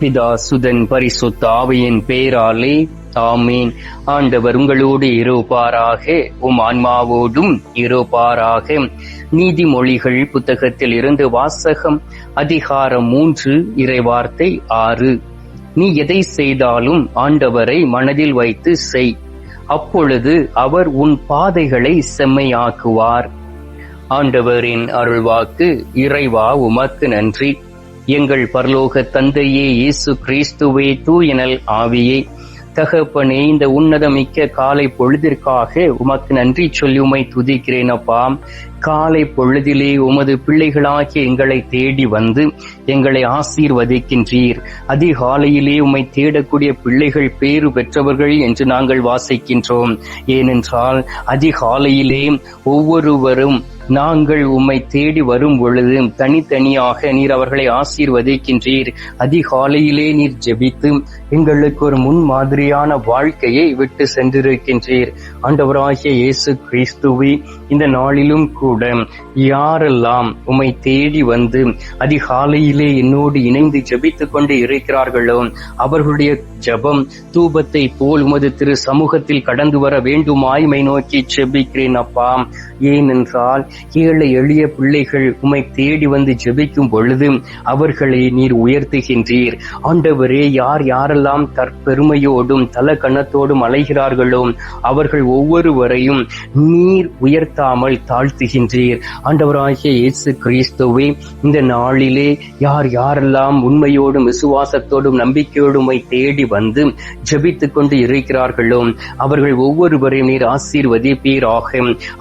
பிதா சுதன் பரிசுத்த ஆவியின் பேராலே ஆமீன். ஆண்டவர் உங்களோடு இருப்பாராக உம் ஆன்மாவோடும் இருப்பாராக. நீதிமொழிகள் புத்தகத்தில் இருந்து வாசகம் அதிகாரம் மூன்று இறைவார்த்தை ஆறு. நீ எதை செய்தாலும் ஆண்டவரை மனதில் வைத்து செய். அப்பொழுது அவர் உன் பாதைகளை செம்மையாக்குவார். ஆண்டவரின் அருள்வாக்கு இறைவா உமக்கு நன்றி. எங்கள் பரலோக தந்தையே இயேசு கிறிஸ்துவே தூயனல் ஆவியே. தகப்பனே இந்த உன்னதமிக்க காலை பொழுதிற்காக உமக்கு நன்றி சொல்லி உமை துதிக்கிறேன் அப்பா. காலை பொழுதிலே உமது பிள்ளைகளாகிய எங்களை தேடி வந்து எங்களை ஆசீர்வதிக்கின்றீர். அதிகாலையிலே உம்மை தேடக்கூடிய பிள்ளைகள் பேறு பெற்றவர்கள் என்று நாங்கள் வாசிக்கின்றோம். ஏனென்றால் அதிகாலையிலே ஒவ்வொருவரும் நாங்கள் உம்மை தேடி வரும் பொழுது தனித்தனியாக நீர் அவர்களை ஆசீர்வதிக்கின்றீர். அதிகாலையிலே நீர் ஜெபித்து எங்களுக்கு ஒரு முன் மாதிரியான வாழ்க்கையை விட்டு சென்றிருக்கின்றீர். ஆண்டவராகிய இயேசு கிறிஸ்துவை இந்த நாளிலும் கூட யாரெல்லாம் உம்மை தேடி வந்து அதிகாலையிலே என்னோடு இணைந்து ஜபித்துக் கொண்டு இருக்கிறார்களோ அவர்களுடைய ஜெபம் தூபத்தை போல் உமது திரு சமூகத்தில் கடந்து வர வேண்டுமாய்மை நோக்கி ஜெபிக்கிறேன் அப்பா. ஏனென்றால் ஏழை எளிய பிள்ளைகள் உம்மை தேடி வந்து ஜெபிக்கும் பொழுது அவர்களை நீர் உயர்த்துகின்றீர். ஆண்டவரே யார் யாரெல்லாம் தற்பெருமையோடும் தல கணத்தோடும் அலைகிறார்களோ அவர்கள் ஒவ்வொருவரையும் நீர் தாழ்த்தாமல் தாழ்த்துகின்றீர். ஆண்டவராகிய இயேசு கிறிஸ்துவே இந்த நாளிலே யார் யாரெல்லாம் உண்மையோடும் விசுவாசத்தோடும் நம்பிக்கையோடும் தேடி வந்து ஜபித்து கொண்டு இருக்கிறார்களோ அவர்கள் ஒவ்வொருவரையும் நீர் ஆசீர்வதிப்பீராக.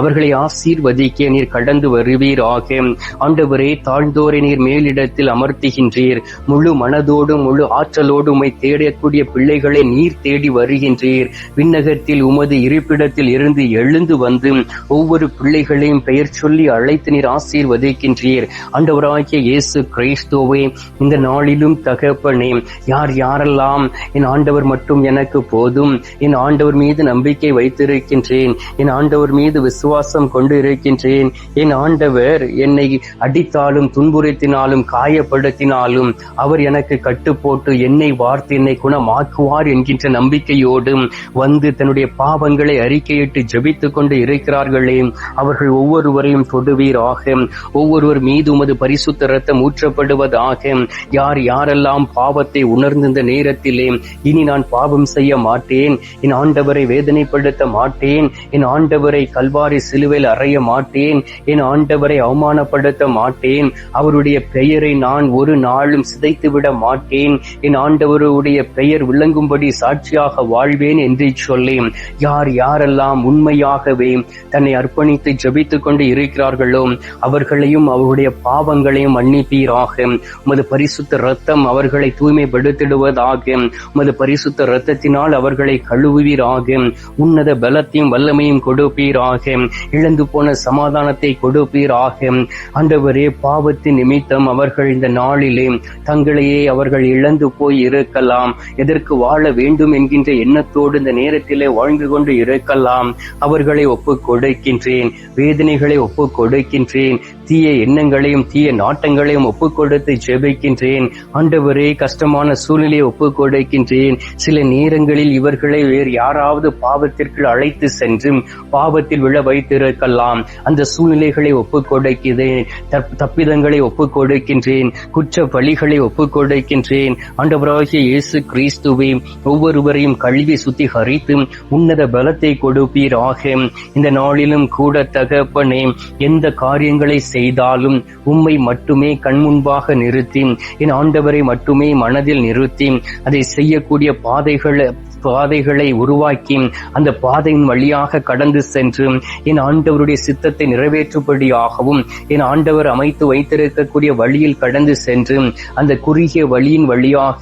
அவர்களை ஆசீர்வதிக்க நீர் கடந்து வருவீராக. ஆண்டவரே தாழ்ந்தோரை நீர் மேலிடத்தில் அமர்த்துகின்றீர். முழு மனதோடும் முழு ஆற்றலோடும் உம்மை தேடக்கூடிய பிள்ளைகளை நீர் தேடி வருகின்றீர். விண்ணகத்தில் உமது இருப்பிடத்தில் இருந்து எழுந்து வந்து ஒவ்வொரு பிள்ளைகளையும் பெயர் சொல்லி அழைத்து நீர் ஆசீர்வதிக்கின்றீர். ஆண்டவராகிய இயேசு கிறிஸ்துவே இந்த நாளிலும் தகப்பனே யார் யாரெல்லாம் என் ஆண்டவர் மட்டும் எனக்கு போதும் என் ஆண்டவர் மீது நம்பிக்கை வைத்திருக்கின்றேன் என் ஆண்டவர் மீது விசுவாசம் கொண்டு இருக்கின்றேன் என் ஆண்டவர் என்னை அடித்தாலும் துன்புறுத்தினாலும் காயப்படுத்தினாலும் அவர் எனக்கு கட்டுப்போட்டு என்னை வார்த்து என்னை குணமாக்குவார் என்கின்ற நம்பிக்கையோடும் வந்து தன்னுடைய பாவங்களை அறிக்கையிட்டு ஜெபித்துக் கொண்டு இருக்கிறார்களே. அவர்கள் ஒவ்வொருவரையும் தொடுவீராக. ஒவ்வொருவர் மீது உமது பரிசுத்த ரத்தம் ஊற்றப்படுவதாக. யார் யாரெல்லாம் பாவத்தை உணர்ந்த இந்த நேரத்திலே இனி நான் பாவம் செய்ய மாட்டேன். என் ஆண்டவரை வேதனைப்படுத்த மாட்டேன். என் ஆண்டவரை கல்வாரி சிலுவையில் அறைய மாட்டேன். என் ஆண்டவரை அவமானப்படுத்த மாட்டேன். அவருடைய பெயரை நான் ஒரு நாளும் சிதைத்து விட மாட்டேன். என் ஆண்டவருடைய பெயர் விளங்கும்படி சாட்சியாக வாழ்வேன் என்று சொல்லி யார் யாரெல்லாம் உண்மையாகவே தன்னை அர்ப்பணித்து ஜபித்துக் கொண்டு இருக்கிறார்களோ அவர்களையும் அவருடைய பாவங்களையும் மன்னிப்பீராக. உமது பரிசுத்த ரத்தம் அவர்களை தூய்மைப்படுத்திடுவதாக. உமது பரிசுத்த ரத்தத்தினால் அவர்களை கழுவுவீராக. உன்னத பலத்தையும் வல்லமையும் கொடுப்பீராக. இழந்து போன சமாதானத்தை கொடுப்பீராக. ஆண்டவரே பாவத்தின் நிமித்தம் அவர்கள் இந்த நாளிலே தங்களையே அவர்கள் இழந்து போய் இருக்கலாம். எதற்கு வாழ வேண்டும் என்கின்ற எண்ணத்தோடு இந்த நேரத்திலே வாழ்ந்து கொண்டு இருக்கலாம். அவர்களை ஒப்புக் கொடுக்கின்ற கொடுக்கின்றேன் வேதனைகளை ஒப்புக் கொடுக்கின்றேன் தீய எண்ணங்களையும் தீய நாட்டங்களையும் ஒப்புக் கொடுத்து ஜெபிக்கின்றேன். ஆண்டவரே கஷ்டமான சூழ்நிலையை ஒப்புக் கொடுக்கின்றேன் சில நேரங்களில் இவர்களை வேறு யாராவது பாவத்திற்கு அழைத்து சென்று பாவத்தில் விழ வைத்திருக்கலாம். அந்த சூழ்நிலைகளை ஒப்பு கொடுக்கிறேன் தப்- தப்பிதங்களை ஒப்புக் கொடுக்கின்றேன் குற்ற வழிகளை ஒப்புக் கொடுக்கின்றேன் ஆண்டவராகிய இயேசு கிறிஸ்துவை ஒவ்வொருவரையும் கல்வி சுத்திகரித்து உன்னத பலத்தை கொடுப்பீராக. இந்த நாளிலும் கூட தகப்பனே எந்த காரியங்களை செய்தாலும் உம்மை மட்டுமே கண்முன்பாக நிறுத்தி என் ஆண்டவரை மட்டுமே மனதில் நிறுத்தி அதை செய்யக்கூடிய பாதைகளை பாதைகளை உருவாக்கி அந்த பாதையின் வழியாக கடந்து சென்று என் ஆண்டவருடைய சித்தத்தை நிறைவேற்றும்படியாகவும் என் ஆண்டவர் அமைத்து வைத்திருக்கக்கூடிய வழியில் கடந்து சென்று அந்த குறுகிய வழியின் வழியாக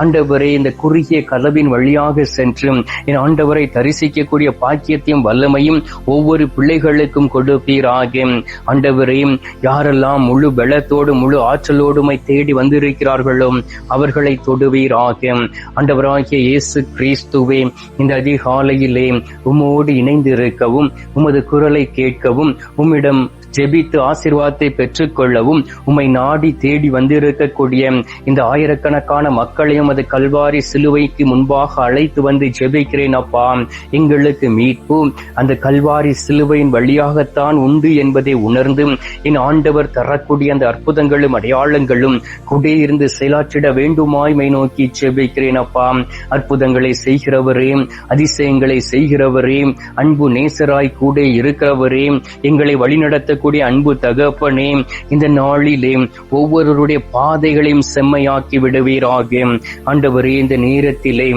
ஆண்டவரே இந்த குறுகிய கதவின் வழியாக சென்று என் ஆண்டவரை தரிசிக்கக்கூடிய பாக்கியத்தையும் வல்லமையும் ஒவ்வொரு பிள்ளைகளுக்கும் கொடுப்பீராக. ஆண்டவரே யாரெல்லாம் முழு பலத்தோடு முழு ஆற்றலோடுமை தேடி வந்திருக்கிறார்களோ அவர்களை தொடுவீராக. ஆண்டவராகிய இயேசு கிறிஸ்துவே இந்த அதிகாலையிலே உம்மோடு இணைந்திருக்கவும் உமது குரலை கேட்கவும் உம்மிடம் ஜெபித்து ஆசீர்வாதத்தை பெற்றுக்கொள்ளவும் உம்மை நாடி தேடி வந்திருக்கக்கூடிய இந்த ஆயிரக்கணக்கான மக்களையும் அது கல்வாரி சிலுவைக்கு முன்பாக அழைத்து வந்து ஜெபிக்கிறேன் அப்பா. எங்களுக்கு மீட்பு. அந்த கல்வாரி சிலுவையின் வழியாகத்தான் உண்டு என்பதை உணர்ந்து என் ஆண்டவர் தரக்கூடிய அந்த அற்புதங்களும் அடையாளங்களும் குடியிருந்து செயலாற்றிட வேண்டுமாய் மை நோக்கி ஜெபிக்கிறேன் அப்பா. அற்புதங்களை செய்கிறவரே அதிசயங்களை செய்கிறவரே அன்பு நேசராய் கூட இருக்கிறவரே எங்களை வழிநடத்த இருக்கக்கூடிய அன்பு தகப்பனே இந்த நாளிலே ஒவ்வொருவருடைய பாதைகளையும் செம்மையாக்கி விடுவீராக. ஆண்டவரே இந்த நேரத்திலே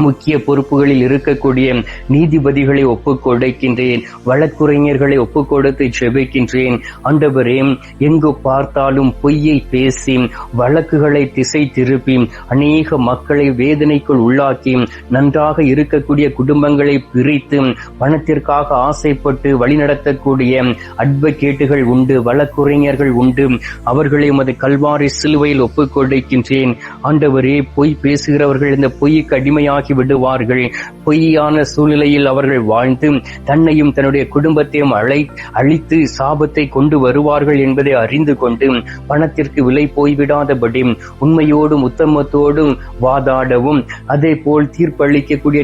முக்கிய பொறுப்புகளில் இருக்கக்கூடிய நீதிபதிகளை ஒப்புக் கொடுக்கின்றேன் வழக்குரைஞர்களை ஒப்புக் கொடுத்து செபிக்கின்றேன். ஆண்டவரே எங்கு பார்த்தாலும் பொய்யை பேசி வழக்குகளை திசை திருப்பி அநேக மக்களை வேதனைக்குள் உள்ளாக்கி நன்றாக இருக்கக்கூடிய குடும்பங்களை பிரித்து பணத்திற்காக ஆசைப்பட்டு வழிநடத்தக்கூடிய அட்வொகேட்டுகள் உண்டு வழக்குரைஞர்கள் உண்டு. அவர்களை உமது கல்வாரி சிலுவையில் ஒப்புக் கொடுக்கின்றேன். ஆண்டவரே பொய் பேசுகிறவர்கள் இந்த பொய்க்கு அடிமையாகி ஆக்கி விடுவார்கள் பொய்யான சூழ்நிலையில் அவர்கள் வாழ்ந்து தன்னையும் தன்னுடைய குடும்பத்தையும் அழை அழித்து சாபத்தை கொண்டு வருவார்கள் என்பதை அறிந்து கொண்டு பணத்திற்கு விலை போய்விடாதபடி உண்மையோடும் உத்தமத்தோடும் வாதாடவும் அதே போல் தீர்ப்பளிக்கக்கூடிய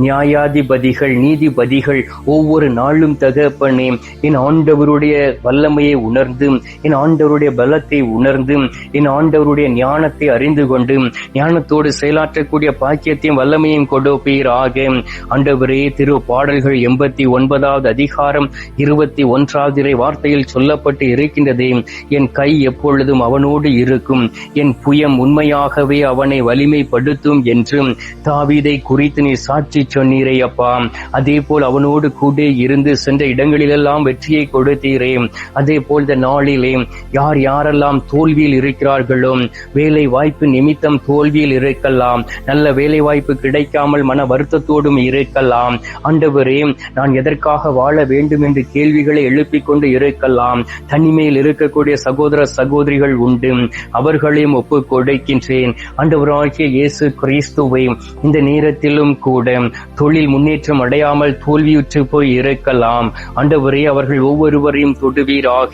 நியாயாதிபதிகள் நீதிபதிகள் ஒவ்வொரு நாளும் தகப்பனே என் ஆண்டவருடைய வல்லமையை உணர்ந்து என் ஆண்டவருடைய பலத்தை உணர்ந்து என் ஆண்டவருடைய ஞானத்தை அறிந்து கொண்டு ஞானத்தோடு செயலாற்றக்கூடிய பாக்கியத்தையும் வல்லமையும் கொடுப்பீராக. ஆண்டவரே திரு பாடல்கள் எண்பத்தி ஒன்பதாவது அதிகாரம் இருபத்தி ஒன்றாவது இறை வார்த்தையில் சொல்லப்பட்டு இருக்கின்றதே. என் கை எப்பொழுதும் அவனோடு இருக்கும். என் புயம் உண்மையாகவே அவனை வலிமைப்படுத்தும் என்று தாவீதை குறித்து நீ சாட்சி சொன்னீரே அப்பா. அதே போல் அவனோடு கூட இருந்து சென்ற இடங்களிலெல்லாம் வெற்றியை கொடுத்தீரே. அதே போல் இந்த நாளிலே யார் யாரெல்லாம் தோல்வியில் இருக்கிறார்களோ வேலை வாய்ப்பு நிமித்தம் தோல்வியில் இருக்கலாம். நல்ல வேலை வாய்ப்பு வாய்ப்பு கிடைக்காமல் மன வருத்தத்தோடும் இருக்கலாம். ஆண்டவரே நான் எதற்காக வாழ வேண்டும் என்று கேள்விகளை எழுப்பிக் கொண்டு இருக்கலாம். தனிமையில் இருக்கக்கூடிய சகோதர சகோதரிகள் உண்டு. அவர்களையும் ஒப்பு கொடுக்கின்றேன். ஆண்டவராகிய இயேசு கிறிஸ்துவை இந்த நேரத்திலும் கூட தொழில் முன்னேற்றம் அடையாமல் தோல்வியுற்று போய் இருக்கலாம். ஆண்டவரே அவர்கள் ஒவ்வொருவரையும் தொடுவீராக.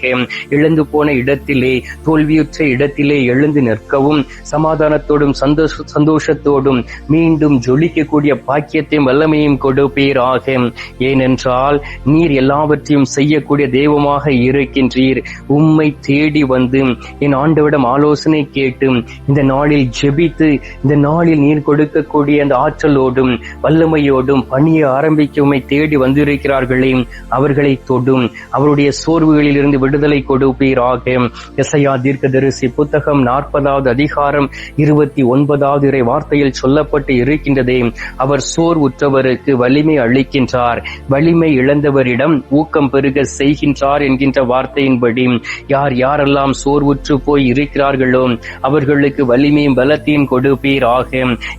இழந்து போன இடத்திலே தோல்வியுற்ற இடத்திலே எழுந்து நிற்கவும் சமாதானத்தோடும் சந்தோஷ சந்தோஷத்தோடும் மீண்டும் ஜொலிக்கக்கூடிய பாக்கியத்தையும் வல்லமையும் கொடுப்பீராக. ஏனென்றால் நீர் எல்லாவற்றையும் செய்யக்கூடிய தெய்வமாக இருக்கின்றீர். உம்மை தேடி வந்து என் ஆண்டவிடம் ஆலோசனை கேட்டு இந்த நாளில் ஜெபித்து இந்த நாளில் நீர் கொடுக்கக்கூடிய அந்த ஆற்றலோடும் வல்லமையோடும் பணியை ஆரம்பிக்க உம்மை தேடி வந்திருக்கிறார்களே அவர்களை தொடும். அவருடைய சோர்வுகளில் இருந்து விடுதலை கொடுப்பீராக. எசையா தீர்க்க தரிசி புத்தகம் நாற்பதாவது அதிகாரம் இருபத்தி ஒன்பதாவது இறை வார்த்தையில் சொல்லப்பட்டு இருக்கின்றதே. அவர் சோர் உற்றவருக்கு வலிமை அளிக்கின்றார். வலிமை இழந்தவரிடம் ஊக்கம் பெருக செய்கின்றார் என்கின்ற வார்த்தையின்படி யார் யாரெல்லாம் சோர்வுற்று போய் இருக்கிறார்களோ அவர்களுக்கு வலிமையும் பலத்தையும் கொடுப்பீராக.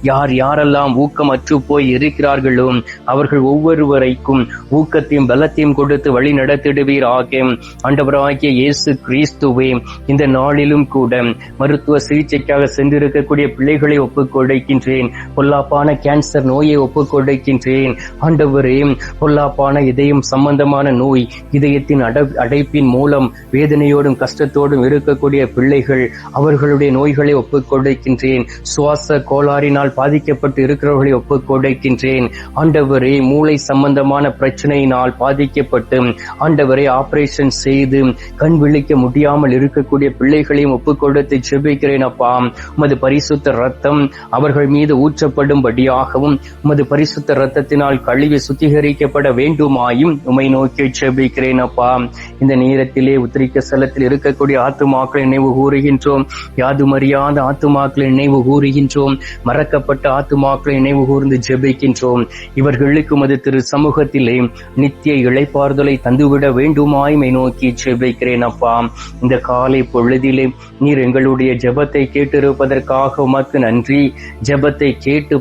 யார் யாரெல்லாம் ஊக்கமற்று போய் இருக்கிறார்களோ அவர்கள் ஒவ்வொருவரைக்கும் ஊக்கத்தையும் பலத்தையும் கொடுத்து வழி நடத்திடுவீராக. ஆண்டவராகிய இயேசு கிறிஸ்துவே இந்த நாளிலும் கூட மருத்துவ சிகிச்சைக்காக சென்றிருக்கக்கூடிய பிள்ளைகளை ஒப்புக் கொடுக்கின்றேன் பொல்லாப்பான கேன்சர் நோயை ஒப்புக்கொடுக்கின்றேன். ஆண்டவரே பொல்லாப்பான இதயம் சம்பந்தமான நோய் இதயத்தின் அட அடைப்பின் மூலம் வேதனையோடும் கஷ்டத்தோடும் இருக்கக்கூடிய பிள்ளைகள் அவர்களுடைய நோய்களை ஒப்புக்கொடுக்கின்றேன். சுவாச கோளாறினால் பாதிக்கப்பட்டு இருக்கிறவர்களை ஒப்புக்கொடுக்கின்றேன். ஆண்டவரே மூளை சம்பந்தமான பிரச்சனையினால் பாதிக்கப்பட்டு ஆண்டவரை ஆபரேஷன் செய்து கண் விழிக்க முடியாமல் இருக்கக்கூடிய பிள்ளைகளையும் ஒப்புக்கொடுத்து ஜெபிக்கிறேன் அப்பா. உமது பரிசுத்த ரத்தம் அவர்கள் மீது ஊற்றப்படும் ஊற்றப்படும்படியாகவும் உமது பரிசுத்த ரத்தத்தினால் கழுவி சுத்திகரிக்கப்பட வேண்டுமாயும் உமை நோக்கி செபிக்கிறேன் அப்பா. இந்த நேரத்திலே உத்திரிக்க ஸ்தலத்தில் இருக்கக்கூடிய ஆத்துமாக்களை நினைவு கூறுகின்றோம். யாதுமறியாத ஆத்துமாக்களை நினைவு கூறுகின்றோம். மறக்கப்பட்ட ஆத்துமாக்களை நினைவு கூர்ந்து ஜெபிக்கின்றோம். இவர்களுக்கு மது திரு சமூகத்திலே நித்திய இழைப்பாறுதலை தந்துவிட வேண்டுமாயுமை நோக்கி ஜெபிக்கிறேன் அப்பா. இந்த காலை பொழுதிலே நீர் எங்களுடைய ஜெபத்தை கேட்டிருப்பதற்காக உமக்கு நன்றி. ஜெபத்தை கேட்டு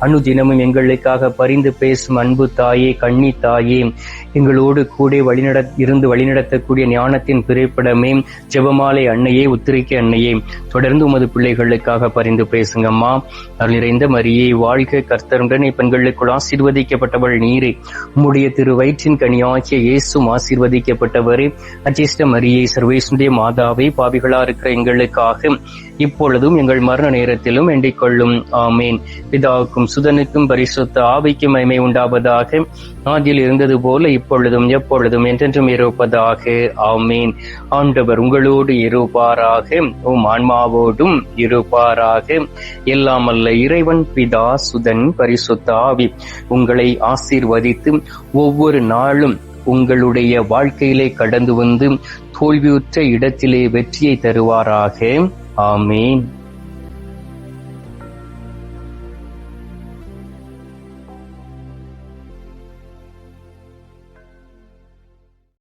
அனுதினமும் எங்களுக்காக பரிந்து பேசும் அன்பு தாயே கண்ணி தாயே எங்களோடு கூட வழிநட இருந்து வழிநடத்தக்கூடிய ஞானத்தின் திரைப்படமே ஜெபமாலை அன்னையே உத்திரிக்க அன்னையே தொடர்ந்து உமது பிள்ளைகளுக்காக பரிந்து பேசுங்கம்மா. அருள் நிறைந்த மரியே வாழ்க கர்த்தருடன் பெண்களுக்குள் ஆசீர்வதிக்கப்பட்டவள் நீரே. உம்முடைய திரு வயிற்றின் கனியாகிய இயேசும் ஆசீர்வதிக்கப்பட்டவரே. அஜிஷ்ட மரியை சர்வேசுடைய மாதாவை பாவிகளா இருக்கிற எங்களுக்காக இப்பொழுதும் எங்கள் மரண நேரத்திலும் வேண்டிக் கொள்ளும். ஆமேன். பிதாவுக்கும் சுதனுக்கும் பரிசுத்த ஆவிக்கும் மகிமை உண்டாவதாக. ஆதியில் இருந்தது போல இப்பொழுதும் எப்பொழுதும் என்றென்றும் இருப்பதாக. ஆமீன். ஆண்டவர் உங்களோடு இருப்பாராக. உம் ஆன்மாவோடும் இருப்பாராக. எல்லாம் அல்ல இறைவன் பிதா சுதன் பரிசுத்த ஆவி. உங்களை ஆசீர்வதித்து ஒவ்வொரு நாளும் உங்களுடைய வாழ்க்கையிலே கடந்து வந்து தோல்வியுற்ற இடத்திலே வெற்றியை தருவாராக. ஆமீன்.